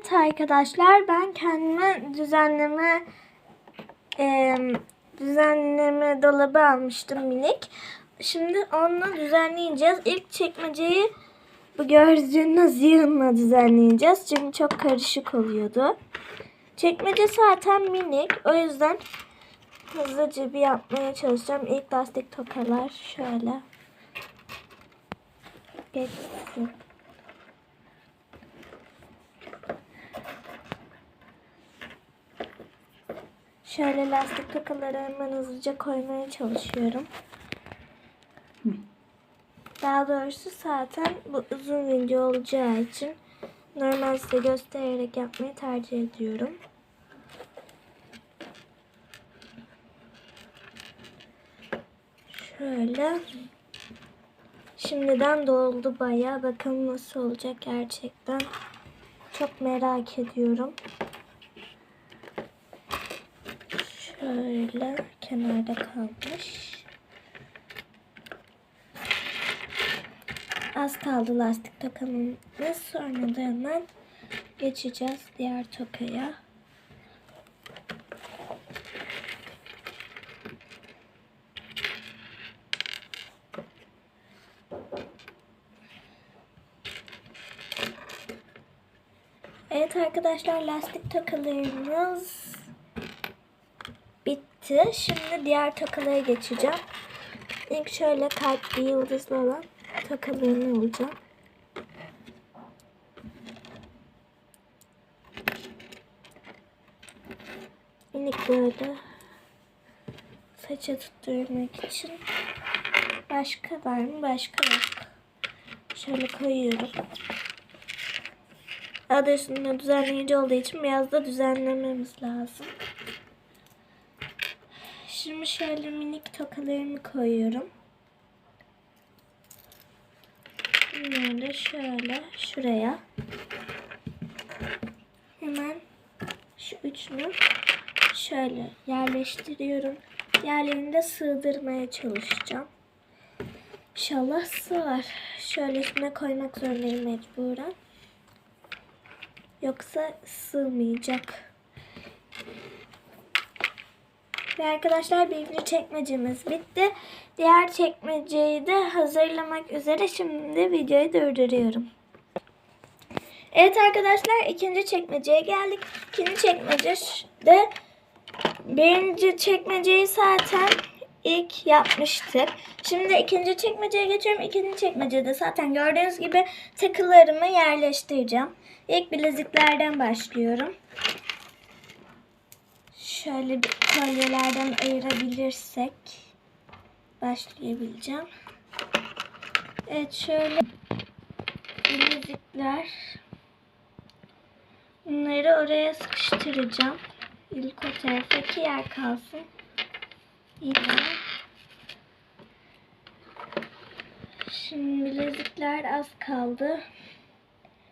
Evet arkadaşlar ben kendime düzenleme e, düzenleme dolabı almıştım minik. Şimdi onunla düzenleyeceğiz. İlk çekmeceyi bu gördüğünüz yığınla düzenleyeceğiz. Çünkü çok karışık oluyordu. Çekmece zaten minik. O yüzden hızlıca bir yapmaya çalışacağım. İlk lastik tokalar şöyle. Geçsin. Şöyle lastik tokaları hemen hızlıca koymaya çalışıyorum. Daha doğrusu zaten bu uzun video olacağı için normal size göstererek yapmayı tercih ediyorum. Şöyle. Şimdiden doldu bayağı. Bakalım nasıl olacak gerçekten. Çok merak ediyorum. Şöyle kenarda kalmış. Az kaldı lastik takamamız. Sonra da hemen geçeceğiz diğer tokaya. Evet arkadaşlar lastik tokalarımız bitti. Şimdi diğer tokalara geçeceğim. İlk şöyle kalpli yıldızlı olan tokalarını alacağım. Minik böyle saça tutturmak için başka var mı? Başka yok. Şöyle koyuyorum. Adı üstünde düzenleyici olduğu için biraz da düzenlememiz lazım. Şimdi şöyle minik tokalarımı koyuyorum. Bunları şöyle şuraya. Hemen şu üçünü şöyle yerleştiriyorum. Yerlerini de sığdırmaya çalışacağım. İnşallah sığar. Şöyle üstüne koymak zorundayım mecburen. Yoksa sığmayacak. Ve arkadaşlar birinci çekmecemiz bitti. Diğer çekmeceyi de hazırlamak üzere şimdi videoyu durduruyorum. Evet arkadaşlar ikinci çekmeceye geldik. İkinci çekmecede birinci çekmeceyi zaten ilk yapmıştık. Şimdi ikinci çekmeceye geçiyorum. İkinci çekmecede zaten gördüğünüz gibi takılarımı yerleştireceğim. İlk bileziklerden başlıyorum. Şöyle bir kolyelerden ayırabilirsek başlayabileceğim. Evet şöyle bilezikler. Bunları oraya sıkıştıracağım. İlk o taraftaki yer kalsın. Yine. Şimdi bilezikler az kaldı.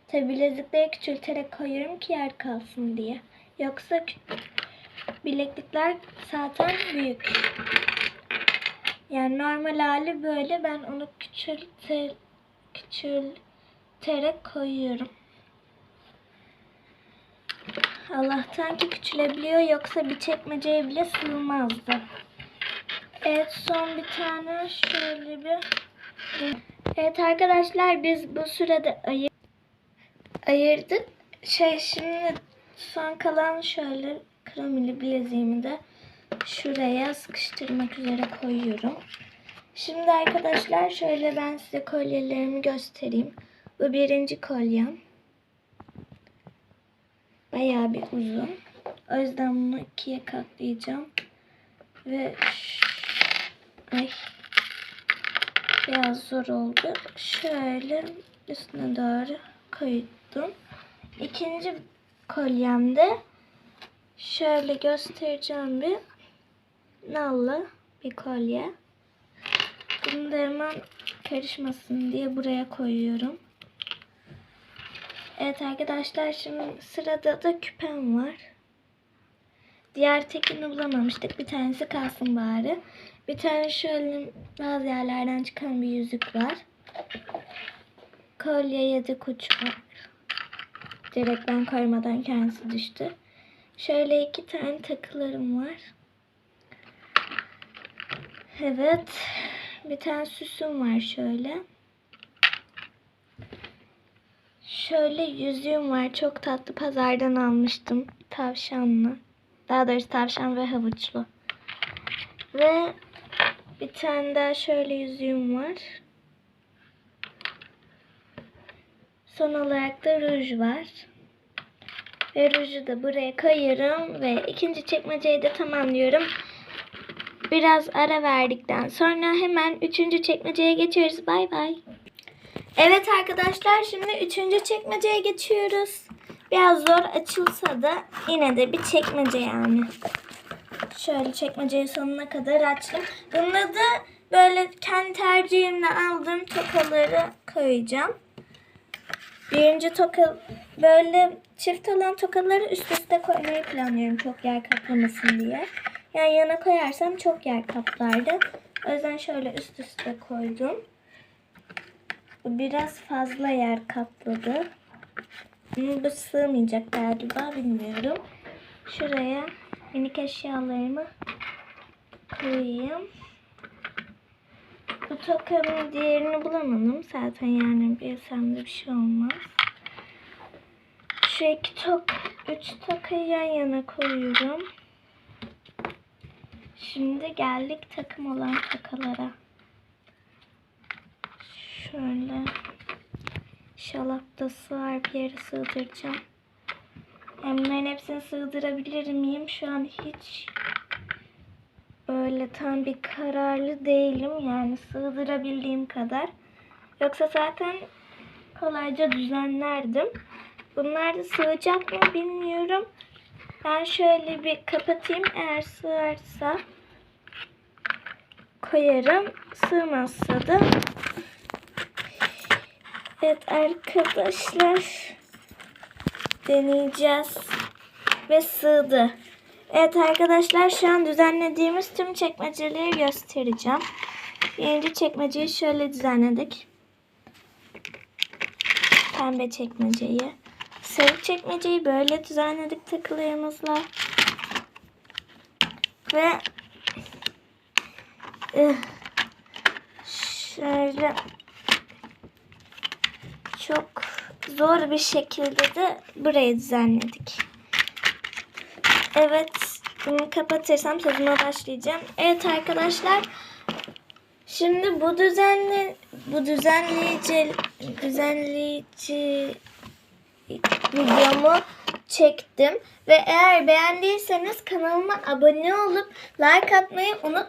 Tabi bilezikleri küçülterek koyuyorum ki yer kalsın diye. Yoksa bileklikler zaten büyük. Yani normal hali böyle. Ben onu küçülte, küçülterek koyuyorum. Allah'tan ki küçülebiliyor. Yoksa bir çekmeceye bile sığmazdı. Evet son bir tane şöyle bir... Evet arkadaşlar biz bu sürede ayır ayırdık. Şey şimdi son kalan şöyle kremili bileziğimi de şuraya sıkıştırmak üzere koyuyorum. Şimdi arkadaşlar şöyle ben size kolyelerimi göstereyim. Bu birinci kolyem. Bayağı bir uzun. O yüzden bunu ikiye katlayacağım. Ve ay biraz zor oldu. Şöyle üstüne doğru koydum. İkinci kolyemde şöyle göstereceğim bir nallı bir kolye. Bunu da hemen karışmasın diye buraya koyuyorum. Evet arkadaşlar şimdi sırada da küpem var. Diğer tekini bulamamıştık. Bir tanesi kalsın bari. Bir tane şöyle bazı yerlerden çıkan bir yüzük var. Kolye ya da kuş var. Direkt ben koymadan kendisi düştü. Şöyle iki tane takılarım var. Evet. Bir tane süsüm var şöyle. Şöyle yüzüğüm var. Çok tatlı. Pazardan almıştım. Tavşanlı. Daha doğrusu tavşan ve havuçlu. Ve bir tane daha şöyle yüzüğüm var. Son olarak da ruj var. Ve ruju da buraya koyuyorum ve ikinci çekmeceyi de tamamlıyorum. Biraz ara verdikten sonra hemen üçüncü çekmeceye geçiyoruz. Bay bay. Evet arkadaşlar şimdi üçüncü çekmeceye geçiyoruz. Biraz zor açılsa da yine de bir çekmece yani. Şöyle çekmeceyi sonuna kadar açtım. Bunda da böyle kendi tercihimle aldığım tokaları koyacağım. Birinci toka böyle çift olan tokaları üst üste koymayı planlıyorum çok yer kaplamasın diye. Yani yana koyarsam çok yer kaplardı. O yüzden şöyle üst üste koydum. Bu biraz fazla yer kapladı. Hmm, Bu sığmayacak galiba bilmiyorum. Şuraya minik eşyalarımı koyayım. Bu tokanın diğerini bulamadım. Zaten yani bilsem de bir şey olmaz. Şu iki tok, üç tokayı yan yana koyuyorum. Şimdi geldik takım olan tokalara. Şöyle şalapta sığar bir yere sığdıracağım. Yani bunların hepsini sığdırabilir miyim? Şu an hiç böyle tam bir kararlı değilim. Yani sığdırabildiğim kadar. Yoksa zaten kolayca düzenlerdim. Bunlar da sığacak mı bilmiyorum. Ben şöyle bir kapatayım. Eğer sığarsa koyarım. Sığmazsa da Evet arkadaşlar deneyeceğiz ve sığdı. Evet arkadaşlar şu an düzenlediğimiz tüm çekmeceleri göstereceğim. Birinci çekmeceyi şöyle düzenledik. Pembe çekmeceyi. Sarı çekmeceyi böyle düzenledik takılarımızla. Ve ıh, şöyle çok zor bir şekilde de burayı düzenledik. Evet, bunu kapatırsam sözüme başlayacağım. Evet arkadaşlar, şimdi bu düzenli bu düzenleyici düzenleyici videomu çektim ve eğer beğendiyseniz kanalıma abone olup like atmayı unutmayın.